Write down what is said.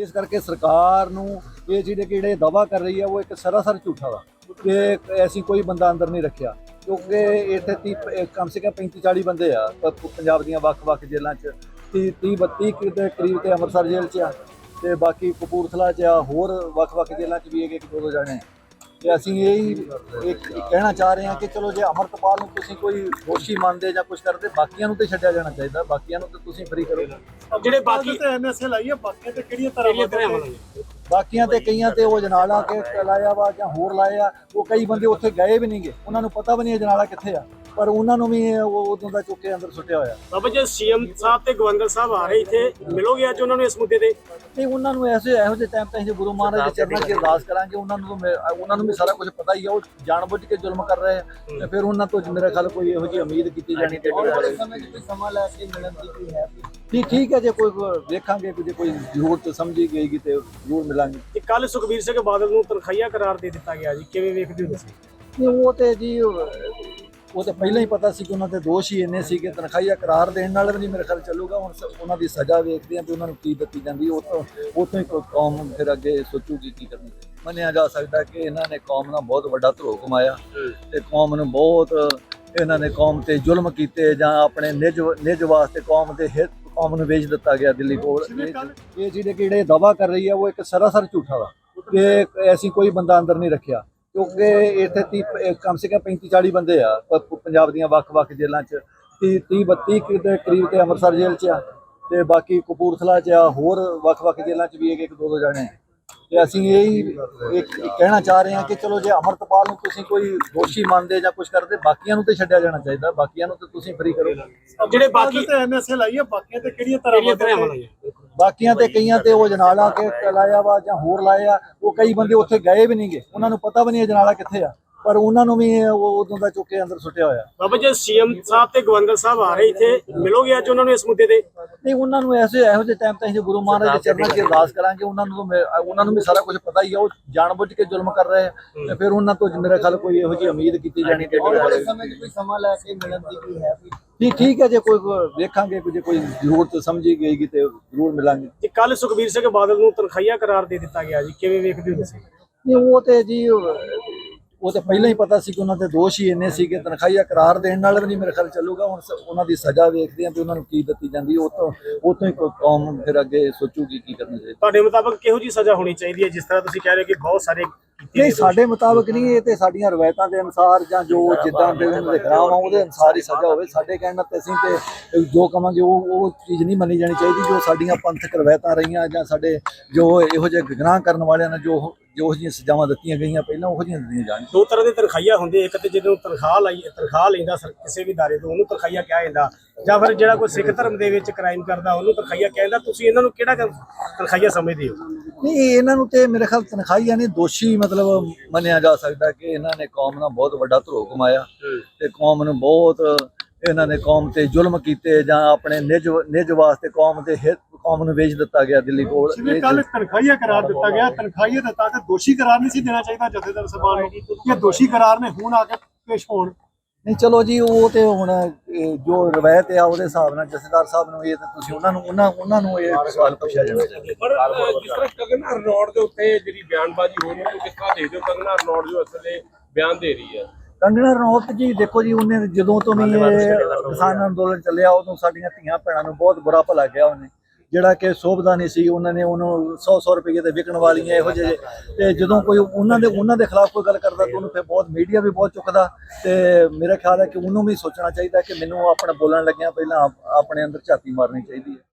ਇਸ ਕਰਕੇ ਸਰਕਾਰ ਨੂੰ ਇਹ ਜਿਹੜੇ ਕਿਹੜੇ ਦਾਵਾ ਕਰ ਰਹੀ ਹੈ, ਉਹ ਇੱਕ ਸਰਾਸਰ ਝੂਠਾ ਵਾ ਕਿ ਐਸੀ ਕੋਈ ਬੰਦਾ ਅੰਦਰ ਨਹੀਂ ਰੱਖਿਆ। ਕਿਉਂਕਿ ਇੱਥੇ ਤੀਹ- ਇਹ ਕਮ ਸੇ ਕਮ 35 40 ਬੰਦੇ ਆ ਪੰਜਾਬ ਦੀਆਂ ਵੱਖ-ਵੱਖ ਜੇਲ੍ਹਾਂ 'ਚ 30 30 32 ਦੇ ਕਰੀਬ ਤੇ ਅੰਮ੍ਰਿਤਸਰ ਜੇਲ੍ਹ 'ਚ ਆ ਤੇ ਬਾਕੀ ਕਪੂਰਥਲਾ 'ਚ ਆ, ਹੋਰ ਵੱਖ-ਵੱਖ ਜੇਲ੍ਹਾਂ 'ਚ ਵੀ ਇੱਕ ਇੱਕ ਦੋ ਦੋ ਜਾਣੇ ਤੇ ਅਸੀਂ ਇਹ ਇੱਕ ਕਹਿਣਾ ਚਾਹ ਰਹੇ ਹਾਂ ਕਿ ਚਲੋ ਜੇ ਅਮਰਤਪਾਲ ਨੂੰ ਤੁਸੀਂ ਕੋਈ ਦੋਸ਼ੀ ਮੰਨਦੇ ਜਾਂ ਕੁਝ ਕਰਦੇ ਬਾਕੀਆਂ ਨੂੰ ਤੇ ਛੱਡਿਆ ਜਾਣਾ ਚਾਹੀਦਾ ਬਾਕੀਆਂ ਨੂੰ ਤੇ ਤੁਸੀਂ ਫਰੀ ਕਰੋ। ਜਿਹੜੇ ਬਾਕੀ ਤੇ ਐਨਐਸਏ ਲਾਈ ਹੈ ਬਾਕੀਆਂ ਤੇ ਕਿਹੜੀਆਂ ਤਰ੍ਹਾਂ ਵਾਲਾ ਬਾਕੀਆਂ ਤੇ ਕਈਆਂ ਤੇ ਉਹ ਜਨਾਲਾ ਕੇ ਲਾਇਆ ਵਾ ਜਾਂ ਹੋਰ ਲਾਇਆ ਉਹ ਕਈ ਬੰਦੇ ਉੱਥੇ ਗਏ ਵੀ ਨਹੀਂਗੇ ਉਹਨਾਂ ਨੂੰ ਪਤਾ ਵੀ ਨਹੀਂ ਇਹ ਜਨਾਲਾ ਕਿੱਥੇ ਆ। ਪਰ ਉਹਨਾਂ ਨੂੰ ਵੀ ਉਹ ਉਦੋਂ ਦਾ ਚੁੱਕ ਕੇ ਅੰਦਰ ਸੁੱਟਿਆ ਹੋਇਆ। ਬਾਬਾ ਜੀ ਸੀਐਮ ਸਾਹਿਬ ਤੇ ਗਵਰਨਰ ਸਾਹਿਬ ਆ ਰਹੇ ਇੱਥੇ। ਮਿਲੋਗੇ ਅੱਜ ਉਹਨਾਂ ਨੂੰ ਇਸ ਮੁੱਦੇ ਤੇ? ਤੇ ਉਹਨਾਂ ਨੂੰ ਐਸੇ ਇਹੋ ਜਿਹੇ ਟਾਈਮ ਤੇ ਅਸੀਂ ਗੁਰੂ ਮਹਾਰਾਜ ਦੇ ਚਰਨਾਂ 'ਚ ਅਰਦਾਸ ਕਰਾਂਗੇ। ਉਹਨਾਂ ਨੂੰ ਤਾਂ ਮੇ- ਉਹਨਾਂ ਨੂੰ ਵੀ ਸਾਰਾ ਕੁਝ ਪਤਾ ਹੀ ਆ। ਉਹ ਜਾਣਬੁੱਝ ਕੇ ਜ਼ੁਲਮ ਕਰ ਰਹੇ ਆ। ਤੇ ਫਿਰ ਉਹਨਾਂ ਤੋਂ ਮੇਰੇ ਖਿਆਲ ਕੋਈ ਇਹੋ ਜਿਹੀ ਉਮੀਦ ਕੀਤੀ ਜਾਣੀ ਤੇ ਸਮੇਂ ਲੈ ਕੇ ਮਿਲਣ ਦੀ ਕੋਈ ਹੈ? ਠੀਕ ਠੀਕ ਹੈ ਜੇ ਕੋਈ ਵੇਖਾਂਗੇ ਕਿ ਜੇ ਕੋਈ ਜ਼ਰੂਰਤ ਸਮਝੀ ਗਈ ਤੇ ਜ਼ਰੂਰ ਮਿਲਾਂਗੇ। ਤੇ ਕੱਲ ਸੁਖਬੀਰ ਸਿੰਘ ਬਾਦਲ ਨੂੰ ਤਨਖਾਹੀਆ ਕਰਾਰ ਦੇ ਦਿੱਤਾ ਗਿਆ ਜੀ। ਕਿਵੇਂ ਵੇਖਦੇ ਹੋ ਤੁਸੀਂ? ਨਹੀਂ ਉਹ ਤੇ ਜੀ ਉਹ ਤੇ ਪਹਿਲਾਂ ਹੀ ਪਤਾ ਸੀ ਕਿ ਉਹਨਾਂ ਦੇ ਦੋਸ਼ ਹੀ ਇੰਨੇ ਸੀ ਕਿ ਤਨਖਾਹੀਆ ਕਰਾਰ ਦੇਣ ਨਾਲ ਵੀ ਨਹੀਂ ਮੇਰੇ ਖਿਆਲ ਚੱਲੂਗਾ। ਹੁਣ ਉਹਨਾਂ ਦੀ ਸਜ਼ਾ ਵੇਖਦੇ ਆ ਵੀ ਉਹਨਾਂ ਨੂੰ ਕੀ ਦਿੱਤੀ ਜਾਂਦੀ ਉਹ ਤੋਂ ਉਹ ਤੋਂ ਹੀ ਕੌਮ ਫਿਰ ਅੱਗੇ ਸੋਚੂਗੀ ਕੀ ਕਰਨੀ। ਮੰਨਿਆ ਜਾ ਸਕਦਾ ਕਿ ਇਹਨਾਂ ਨੇ ਕੌਮ ਨਾਲ ਬਹੁਤ ਵੱਡਾ ਧਰੋ ਕਮਾਇਆ ਤੇ ਕੌਮ ਨੂੰ ਬਹੁਤ ਇਹਨਾਂ ਨੇ ਕੌਮ ਤੇ ਜ਼ੁਲਮ ਕੀਤੇ ਜਾਂ ਆਪਣੇ ਨਿੱਜ ਨਿੱਜ ਵਾਸਤੇ ਕੌਮ ਦੇ ਹਿੱਤ ਕੌਮ ਨੂੰ ਵੇਚ ਦਿੱਤਾ ਗਿਆ ਦਿੱਲੀ ਕੋਲ। ਇਹ ਇਹ ਜਿਹੜੇ ਕਿਹੜੇ ਦਾਵਾ ਕਰ ਰਹੀ ਹੈ ਉਹ ਇੱਕ ਸਰਾਸਰ ਝੂਠਾ ਵਾ ਕਿ ਐਸੀ ਕੋਈ ਬੰਦਾ ਅੰਦਰ ਨਹੀਂ ਰੱਖਿਆ। ਕਿਉਂਕਿ ਇੱਥੇ ਤੀਹ- ਇਹ ਕਮ ਸੇ ਕਮ 35 40 ਬੰਦੇ ਆ ਪੰਜਾਬ ਦੀਆਂ ਵੱਖ-ਵੱਖ ਜੇਲ੍ਹਾਂ 'ਚ। 30 30 32 ਦੇ ਕਰੀਬ ਤੇ ਅੰਮ੍ਰਿਤਸਰ ਜੇਲ੍ਹ 'ਚ ਆ ਤੇ ਬਾਕੀ ਕਪੂਰਥਲਾ 'ਚ ਆ ਹੋਰ ਵੱਖ-ਵੱਖ ਜੇਲ੍ਹਾਂ 'ਚ ਵੀ ਇੱਕ ਇੱਕ ਦੋ ਦੋ ਜਾਣੇ ਤੇ ਅਸੀਂ ਇਹ ਇੱਕ ਕਹਿਣਾ ਚਾਹ ਰਹੇ ਹਾਂ ਕਿ ਚਲੋ ਜੇ ਅਮਰਤਪਾਲ ਨੂੰ ਤੁਸੀਂ ਕੋਈ ਦੋਸ਼ੀ ਮੰਨਦੇ ਜਾਂ ਕੁਝ ਕਰਦੇ ਬਾਕੀਆਂ ਨੂੰ ਤੇ ਛੱਡਿਆ ਜਾਣਾ ਚਾਹੀਦਾ ਬਾਕੀਆਂ ਨੂੰ ਤੇ ਤੁਸੀਂ ਫਰੀ ਕਰੋ। ਜਿਹੜੇ ਬਾਕੀ ਤੇ ਐਨਐਸਏ ਲਾਈ ਹੈ ਬਾਕੀਆਂ ਤੇ ਕਿਹੜੀਆਂ ਤਰ੍ਹਾਂ ਵਾਲਾ ਬਾਕੀਆਂ ਤੇ ਕਈਆਂ ਤੇ ਉਹ ਜਨਾਲਾ ਕੇ ਲਾਇਆ ਵਾ ਜਾਂ ਹੋਰ ਲਾਇਆ ਉਹ ਕਈ ਬੰਦੇ ਉੱਥੇ ਗਏ ਵੀ ਨਹੀਂਗੇ। ਉਹਨਾਂ ਨੂੰ ਪਤਾ ਵੀ ਨਹੀਂ ਜਨਾਲਾ ਕਿੱਥੇ ਆ ਪਰ ਉਹਨਾਂ ਨੂੰ ਵੀ ਉਹ ਉਦੋਂ ਦਾ ਚੁੱਕ ਕੇ ਅੰਦਰ ਸੁੱਟਿਆ ਹੋਇਆ। ਬਾਬਾ ਜੀ ਸੀਐਮ ਸਾਹਿਬ ਤੇ ਗਵਰਨਰ ਸਾਹਿਬ ਆ ਰਹੇ ਇੱਥੇ ਮਿਲੋਗੇ ਅੱਜ ਉਹਨਾਂ ਨੂੰ ਇਸ ਮੁੱਦੇ ਤੇ? ਨਹੀਂ ਉਹਨਾਂ ਨੂੰ ਐਸੇ ਇਹੋ ਜਿਹੇ ਟਾਈਮ ਤੇ ਅਸੀਂ ਗੁਰੂ ਮਹਾਰਾਜ ਦੇ ਚਰਨਾਂ 'ਚ ਅਰਦਾਸ ਕਰਾਂਗੇ। ਉਹਨਾਂ ਨੂੰ ਤਾਂ ਉਹਨਾਂ ਨੂੰ ਵੀ ਸਾਰਾ ਕੁਝ ਪਤਾ ਹੀ ਆ ਉਹ ਜਾਣਬੁੱਝ ਕੇ ਜ਼ੁਲਮ ਕਰ ਰਹੇ ਆ। ਤੇ ਫਿਰ ਉਹਨਾਂ ਤੋਂ ਮੇਰੇ ਖਿਆਲ ਕੋਈ ਇਹੋ ਜਿਹੀ ਉਮੀਦ ਕੀਤੀ ਜਾਣੀ ਤੇ ਸਮੇਂ 'ਚ ਕੋਈ ਸਮਾਂ ਲੈ ਕੇ ਮਿਲਣ ਦੀ ਕੋਈ ਹੈ ਠੀਕ ਠੀਕ ਹੈ ਜੇ ਕੋਈ ਵੇਖਾਂਗੇ ਜੇ ਕੋਈ ਜ਼ਰੂਰਤ ਸਮਝੀ ਗਈ ਤੇ ਜ਼ਰੂਰ ਮਿਲਾਂਗੇ। ਤੇ ਕੱਲ ਸੁਖਬੀਰ ਸਿੰਘ ਬਾਦਲ ਨੂੰ ਤਨਖਾਹੀਆ ਕਰਾਰ ਦੇ ਦਿੱਤਾ ਗਿਆ ਜੀ ਕਿਵੇਂ ਵੇਖਦੇ ਹੋ ਤੁਸੀਂ? ਨਹੀਂ ਉਹ ਤੇ ਜੀ ਉਹ ਤੇ ਪਹਿਲਾਂ ਹੀ ਪਤਾ ਸੀ ਕਿ ਉਹਨਾਂ ਦੇ ਦੋਸ਼ ਹੀ ਇੰਨੇ ਸੀ ਕਿ ਤਨਖਾਹੀਆ ਕਰਾਰ ਦੇਣ ਨਾਲ ਵੀ ਨਹੀਂ ਮੇਰੇ ਖਿਆਲ ਚੱਲੂਗਾ ਹੁਣ ਉਹਨਾਂ ਦੀ ਸਜ਼ਾ ਵੇਖਦੇ ਆ ਵੀ ਉਹਨਾਂ ਨੂੰ ਕੀ ਦਿੱਤੀ ਜਾਂਦੀ ਉਹ ਤੋਂ ਉਹ ਤੋਂ ਹੀ ਕੋਈ ਕੌਮ ਫਿਰ ਅੱਗੇ ਸੋਚੂਗੀ ਕੀ ਕਰਨਾ ਚਾਹੀਦਾ ਤੁਹਾਡੇ ਮੁਤਾਬਕ ਕਿਹੋ ਜੀ ਸਜ਼ਾ ਹੋਣੀ ਚਾਹੀਦੀ ਹੈ ਜਿਸ ਤਰ੍ਹਾਂ ਤੁਸੀਂ ਕਹਿ ਰਹੇ ਹੋ ਕਿ ਬਹੁਤ ਸਾਰੇ ਨਹੀਂ ਸਾਡੇ ਮੁਤਾਬਕ ਨਹੀਂ ਇਹ ਤੇ ਸਾਡੀਆਂ ਰਵਾਇਤਾਂ ਦੇ ਅਨੁਸਾਰ ਜਾਂ ਜੋ ਜਿੱਦਾਂ ਦੇ ਉਹਨਾਂ ਦੇ ਆ ਉਹਦੇ ਅਨੁਸਾਰ ਹੀ ਸਜ਼ਾ ਹੋਵੇ। ਸਾਡੇ ਕਹਿਣ ਨਾਲ ਤੇ ਅਸੀਂ ਤੇ ਜੋ ਕਵਾਂਗੇ ਉਹ ਉਹ ਚੀਜ਼ ਨਹੀਂ ਮੰਨੀ ਜਾਣੀ ਚਾਹੀਦੀ ਜੋ ਸਾਡੀਆਂ ਪੰਥਕ ਰਵਾਇਤਾਂ ਰਹੀਆਂ ਜਾਂ ਸਾਡੇ ਜੋ ਇਹੋ ਜਿਹੇ ਗੁਨਾਹ ਕਰਨ ਵਾਲਿਆਂ ਨੇ ਜੋ ਜੋ ਜਿਹੀਆਂ ਸਜ਼ਾਵਾਂ ਦਿੱਤੀਆਂ ਗਈਆਂ ਪਹਿਲਾਂ ਉਹੋ ਜਿਹੀਆਂ ਦਿੱਤੀਆਂ ਜਾਣ। ਦੋ ਤਰ੍ਹਾਂ ਦੇ ਤਨਖਾਹੀਆ ਹੁੰਦੇ ਇੱਕ ਤੇ ਜਿਹਨੂੰ ਤਨਖਾਹ ਲਈ ਤਨਖਾਹ ਲੈਂਦਾ ਕਿਸੇ ਵੀ ਦਾਰੇ ਤੋਂ ਉਹਨੂੰ ਤਨਖਾਹੀਆ ਕਿਹਾ ਜਾਂਦਾ। ਜਾਂ ਫਿਰ ਜਿਹੜਾ ਕੋਈ ਸਿੱਖ ਧਰਮ ਦੇ ਵਿੱਚ ਕ੍ਰਾਈਮ ਕਰਦਾ ਉਹਨੂੰ ਤਨਖਾਹੀਆ ਕਿਹਾ ਜਾਂਦਾ। ਤੁਸੀਂ ਇਹਨਾਂ ਨੂੰ ਕਿਹੜਾ ਤਨਖਾਹੀਆ ਸਮਝਦੇ ਹੋ? ਨਹੀਂ ਇਹਨਾਂ ਨੂੰ ਤੇ ਮੇਰੇ ਖਿਆਲ ਤਨਖਾਹੀਆਂ ਨੇ ਦੋਸ਼ੀ ਮਤਲਬ ਮੰਨਿਆ ਜਾ ਸਕਦਾ ਕਿ ਇਹਨਾਂ ਨੇ ਕੌਮ ਨਾਲ ਬਹੁਤ ਵੱਡਾ ਧਰੋ ਕਮਾਇਆ ਤੇ ਕੌਮ ਨੂੰ ਬਹੁਤ ਇਹਨਾਂ ਨੇ ਕੌਮ ਤੇ ਜ਼ੁਲਮ ਕੀਤੇ ਜਾਂ ਆਪਣੇ ਨਿੱਜ ਨਿੱਜ ਵਾਸਤੇ ਕੌਮ ਦੇ ਹਿੱਤ ਕੌਮ ਨੂੰ ਵੇਚ ਦਿੱਤਾ ਗਿਆ ਦਿੱਲੀ ਕੋਲ। ਜਿਵੇਂ ਕੱਲ ਤਨਖਾਹੀਆ ਕਰਾਰ ਦਿੱਤਾ ਗਿਆ ਤਨਖਾਹੀਆ ਦਿੱਤਾ ਤੇ ਦੋਸ਼ੀ ਕਰਾਰ ਨਹੀਂ ਸੀ ਦੇਣਾ ਚਾਹੀਦਾ ਜਥੇਦਾਰ ਸਭਾ ਨੂੰ। ਕਿ ਦੋਸ਼ੀ ਕਰਾਰ ਨੇ ਹੁਣ ਆ ਕੇ ਪੇਸ਼ ਹੋਣ। ਨਹੀਂ ਚਲੋ ਜੀ ਉਹ ਤੇ ਹੁਣ ਇਹ ਜੋ ਰਵਾਇਤ ਆ ਉਹਦੇ ਹਿਸਾਬ ਨਾਲ ਜਥੇਦਾਰ ਸਾਹਿਬ ਨੂੰ ਇਹ ਤੇ ਤੁਸੀਂ ਉਹਨਾਂ ਨੂੰ ਉਹਨਾਂ ਉਹਨਾਂ ਨੂੰ ਇਹ ਸਵਾਲ ਪੁੱਛਿਆ ਜਾਣਾ ਚਾਹੀਦਾ ਪਰ ਅਹ, ਜਿਸ ਤਰ੍ਹਾਂ ਕੰਗਨਾ ਰਣੌੜ ਦੇ ਉੱਤੇ ਜਿਹੜੀ ਬਿਆਨਬਾਜ਼ੀ ਹੋ ਰਹੀ ਹੈ ਕਿਸ ਤਰ੍ਹਾਂ ਦੇਖਦੇ ਹੋ? ਕੰਗਨਾ ਰਣੌੜ ਜੋ ਅਸਲੇ ਬਿਆਨ ਦੇ ਰਹੀ ਹੈ। ਕੰਗਣਾ ਰਣੌਤ ਜੀ ਦੇਖੋ ਜੀ ਉਹਨੇ ਜਦੋਂ ਤੋਂ ਵੀ ਇਹ ਕਿਸਾਨ ਅੰਦੋਲਨ ਚੱਲਿਆ ਉਦੋਂ ਸਾਡੀਆਂ ਧੀਆਂ ਭੈਣਾਂ ਨੂੰ ਬਹੁਤ ਬੁਰਾ ਭਲਾ ਗਿਆ ਉਹਨੇ। ਜਿਹੜਾ ਕਿ ਸੋਭਦਾ ਨਹੀਂ ਸੀ, ਉਹਨਾਂ ਨੇ ਉਹਨੂੰ 100 100 ਰੁਪਏ ਤੇ ਵਿਕਣ ਵਾਲੀਆਂ ਇਹੋ ਜਿਹੇ ਤੇ ਜਦੋਂ ਕੋਈ ਉਹਨਾਂ ਦੇ ਉਹਨਾਂ ਦੇ ਖਿਲਾਫ ਕੋਈ ਗੱਲ ਕਰਦਾ ਤਾਂ ਉਹਨੂੰ ਫਿਰ ਬਹੁਤ ਮੀਡੀਆ ਵੀ ਬਹੁਤ ਚੁੱਕਦਾ ਤੇ ਮੇਰਾ ਖਿਆਲ ਹੈ ਕਿ ਉਹਨੂੰ ਵੀ ਸੋਚਣਾ ਚਾਹੀਦਾ ਕਿ ਮੈਨੂੰ ਆਪਣਾ ਬੋਲਣ ਲੱਗਿਆ ਪਹਿਲਾਂ ਆਪ- ਆਪਣੇ ਅੰਦਰ ਝਾਤੀ ਮਾਰਨੀ ਚਾਹੀਦੀ ਹੈ।